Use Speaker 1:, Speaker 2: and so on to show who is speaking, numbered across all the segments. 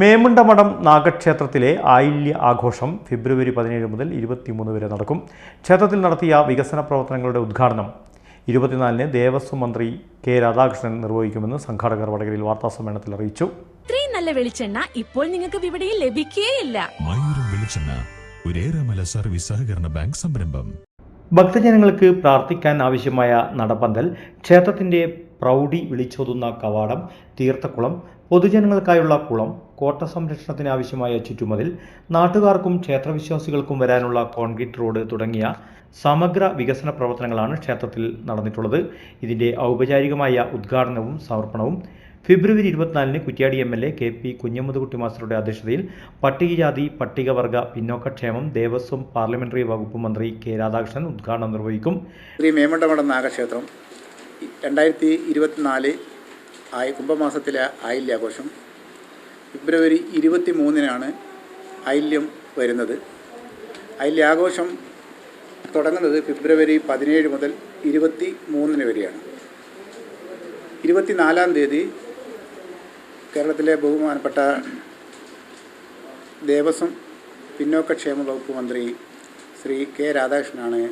Speaker 1: മേമുണ്ടമഠം നാഗക്ഷേത്രത്തിലെ ആയില്യ ആഘോഷം ഫെബ്രുവരി പതിനേഴ് മുതൽ ഇരുപത്തിമൂന്ന് വരെ നടക്കും. ക്ഷേത്രത്തിൽ നടത്തിയ വികസന പ്രവർത്തനങ്ങളുടെ ഉദ്ഘാടനം ഇരുപത്തിനാലിന് ദേവസ്വം മന്ത്രി കെ രാധാകൃഷ്ണൻ നിർവഹിക്കുമെന്ന് സംഘാടകർ വടകരയിൽ വാർത്താസമ്മേളനത്തിൽ അറിയിച്ചു.
Speaker 2: ഇത്രയും നല്ല വെളിച്ചെണ്ണ ഇപ്പോൾ നിങ്ങൾക്ക് വിപണിയിൽ ലഭിക്കുകയില്ല.
Speaker 3: മയൂരം വെളിച്ചെണ്ണ ഒരേറെമല സർവീസ് സഹകരണ ബാങ്ക് സംരംഭം.
Speaker 1: ഭക്തജനങ്ങൾക്ക് പ്രാർത്ഥിക്കാൻ ആവശ്യമായ നടപ്പന്തൽ ക്ഷേത്രത്തിന്റെ പ്രൗഢി വിളിച്ചോതുന്ന കവാടം തീർത്ഥക്കുളം പൊതുജനങ്ങൾക്കായുള്ള കുളം കോട്ട സംരക്ഷണത്തിന് ആവശ്യമായ ചുറ്റുമതിൽ നാട്ടുകാർക്കും ക്ഷേത്രവിശ്വാസികൾക്കും വരാനുള്ള കോൺക്രീറ്റ് റോഡ് തുടങ്ങിയ സമഗ്ര വികസന പ്രവർത്തനങ്ങളാണ് ക്ഷേത്രത്തിൽ നടന്നിട്ടുള്ളത്. ഇതിന്റെ ഔപചാരികമായ ഉദ്ഘാടനവും സമർപ്പണവും ഫെബ്രുവരി ഇരുപത്തിനാലിന് Kuttiady M L A K P Kunhammad മാസ്റ്ററുടെ അധ്യക്ഷതയിൽ പട്ടികജാതി പട്ടികവർഗ പിന്നോക്കക്ഷേമം ദേവസ്വം പാർലമെന്ററി വകുപ്പ് മന്ത്രി കെ രാധാകൃഷ്ണൻ ഉദ്ഘാടനം നിർവഹിക്കും.
Speaker 4: ശ്രീ മേമണ്ടമഠം നാഗക്ഷേത്രം രണ്ടായിരത്തി ഇരുപത്തിനാല് ആയി കുംഭമാസത്തിലെ ആയില്യാഘോഷം. ഫെബ്രുവരി ഇരുപത്തി മൂന്നിനാണ് ആയില്യം വരുന്നത്. ആയില്യാഘോഷം തുടങ്ങുന്നത് ഫെബ്രുവരി പതിനേഴ് മുതൽ ഇരുപത്തി മൂന്നിന് വരെയാണ്. ഇരുപത്തിനാലാം തീയതി കേരളത്തിലെ ബഹുമാനപ്പെട്ട ദേവസ്വം പിന്നോക്കക്ഷേമ വകുപ്പ് മന്ത്രി ശ്രീ കെ രാധാകൃഷ്ണനാണ്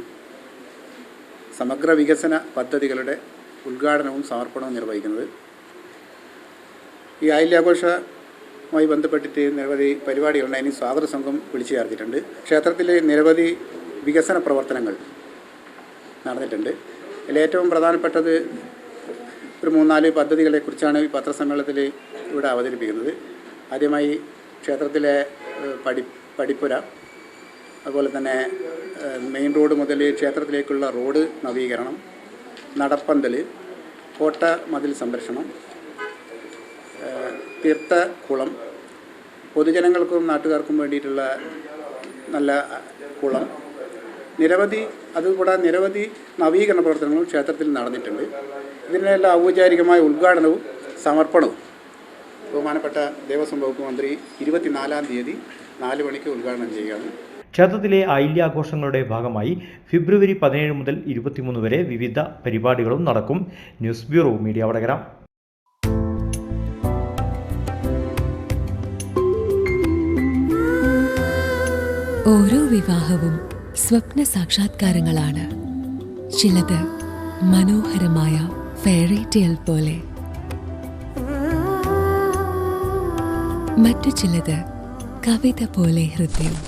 Speaker 4: സമഗ്ര വികസന പദ്ധതികളുടെ ഉദ്ഘാടനവും സമർപ്പണവും നിർവഹിക്കുന്നത്. ഈ ആയില്യാഘോഷവുമായി ബന്ധപ്പെട്ടിട്ട് നിരവധി പരിപാടികളുണ്ട്. അതിന് സ്വാഗത സംഘം വിളിച്ചു ചേർത്തിട്ടുണ്ട്. ക്ഷേത്രത്തിലെ നിരവധി വികസന പ്രവർത്തനങ്ങൾ നടന്നിട്ടുണ്ട്. ഏറ്റവും പ്രധാനപ്പെട്ടത് ഒരു മൂന്നാൽ പദ്ധതികളെക്കുറിച്ചാണ് ഈ പത്രസമ്മേളനത്തിൽ ഇവിടെ അവതരിപ്പിക്കുന്നത്. ആദ്യമായി ക്ഷേത്രത്തിലെ പടി പടിപ്പുര അതുപോലെ തന്നെ മെയിൻ റോഡ് മുതൽ ക്ഷേത്രത്തിലേക്കുള്ള റോഡ് നവീകരണം നടപ്പന്തൽ കോട്ട മതിൽ സംരക്ഷണം ഏഹ്, തീർത്ഥക്കുളം പൊതുജനങ്ങൾക്കും നാട്ടുകാർക്കും വേണ്ടിയിട്ടുള്ള നല്ല കുളം. നിരവധി അതുകൂടാതെ നിരവധി നവീകരണ പ്രവർത്തനങ്ങളും ക്ഷേത്രത്തിൽ നടന്നിട്ടുണ്ട്. ഇതിനെല്ലാം ഔപചാരികമായ ഉദ്ഘാടനവും സമർപ്പണവും. ബഹുമാനപ്പെട്ട ദേവസ്വം വകുപ്പ് മന്ത്രി ഇരുപത്തിനാലാം തീയതി നാല് മണിക്ക് ഉദ്ഘാടനം ചെയ്യുകയാണ്.
Speaker 1: ക്ഷേത്രത്തിലെ ഐല്യാഘോഷങ്ങളുടെ ഭാഗമായി ഫെബ്രുവരി പതിനേഴ് മുതൽ ഇരുപത്തിമൂന്ന് വരെ വിവിധ പരിപാടികളും നടക്കും. News bureau media Vadakara.
Speaker 5: ഓരോ വിവാഹവും സ്വപ്ന സാക്ഷാത്കാരങ്ങളാണ്. ചിലത് മനോഹരമായ ഫെയറി ടെയിൽ പോലെ. മറ്റു ചിലത് കവിത പോലെ ഹൃദയം.